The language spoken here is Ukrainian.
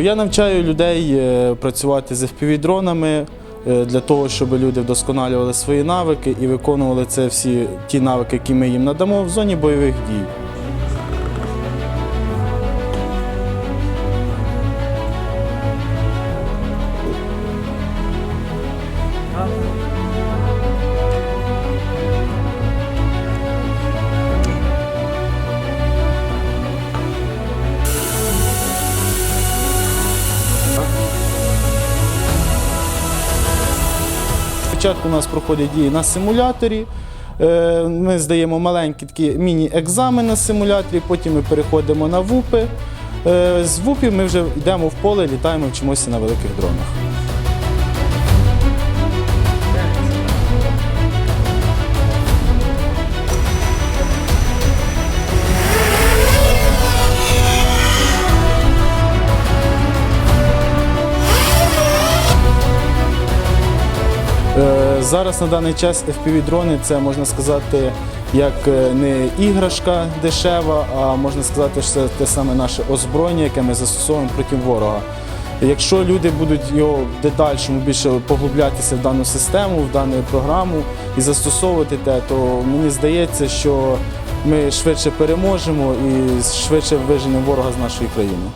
я навчаю людей е, працювати з FPV-дронами е, для того, щоб люди вдосконалювали свої навики і виконували це всі ті навики, які ми їм надамо в зоні бойових дій. Спочатку у нас проходять дії на симуляторі. Е, Ми здаємо маленькі такі міні-екзамени на симуляторі, потім ми переходимо на ВУПи. Е, З ВУПів ми вже йдемо в поле, літаємо, вчимося на великих дронах. Зараз на даний час FPV-дрони це можна сказати як е, не іграшка дешева, а можна сказати, що це те саме наше озброєння, яке ми застосовуємо проти ворога. Якщо люди будуть його в дедальшому більше поглублятися в дану систему, в дану програму і застосовувати те, то мені здається, що ми швидше переможемо і швидше виженемо ворога з нашої країни.